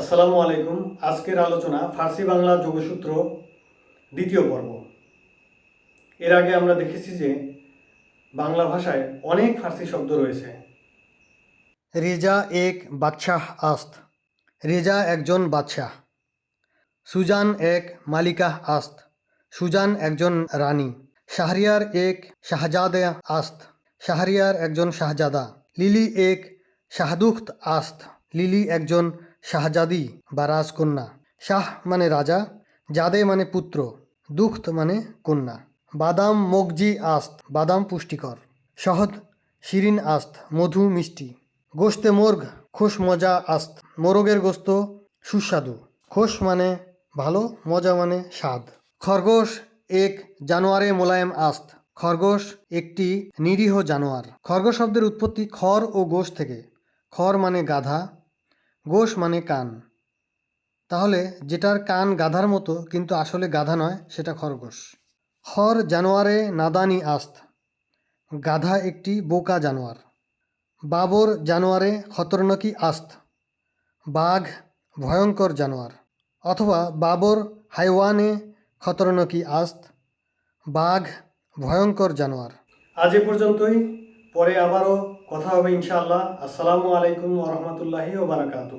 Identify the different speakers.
Speaker 1: আসসালামু আলাইকুম। আজকের আলোচনা ফার্সি বাংলা যোগসূত্র দ্বিতীয় পর্ব। এর আগে আমরা দেখেছি যে বাংলা ভাষায় অনেক ফার্সি শব্দ রয়েছে। রেজা এক বাদশাহ আস্ত। রেজা একজন বাদশাহ। সুজান এক মালিকাহ আস্ত। সুজান একজন রানী। শাহরিয়ার এক শাহজাদে আস্ত। শাহরিয়ার একজন শাহজাদা। লিলি এক শাহদুখ্ত আস্ত। লিলি একজন শাহজাদি বা রাজকন্যা। শাহ মানে রাজা, জাদে মানে পুত্র দুখ্ত মানে কন্যা। বাদাম, মগজি, আস্ত, বাদাম পুষ্টিকর। শহদ শিরিন আস্ত, মধু, মিষ্টি। গোস্তে মোর্গ, খোশ, মজা, আস্ত। মোরগের গোস্ত সুস্বাদু। খোশ মানে ভালো, মজা মানে স্বাদ। খরগোশ এক জানোয়ারে মোলায়েম আস্ত। খরগোশ একটি নিরীহ জানোয়ার। খরগোশ শব্দের উৎপত্তি খর ও গোশ থেকে। খর মানে গাধা গোশ মানে কান। তাহলে যেটার কান গাধার মতো কিন্তু আসলে গাধা নয়, সেটা খরগোশ। খর জানোয়ারে নাদানি আস্ত। গাধা একটি বোকা জানোয়ার। বাবর জানোয়ারে খতরনকি আস্ত। বাঘ ভয়ঙ্কর জানোয়ার। অথবা বাবর হাইওয়ানে খতরনকি আস্ত। বাঘ ভয়ঙ্কর জানোয়ার। আজ এ পর্যন্তই। পরে আবারও কথা হবে ইনশাআল্লাহ। আসসালামু আলাইকুম ওরহমতুল্লাহি ওবারাকাতু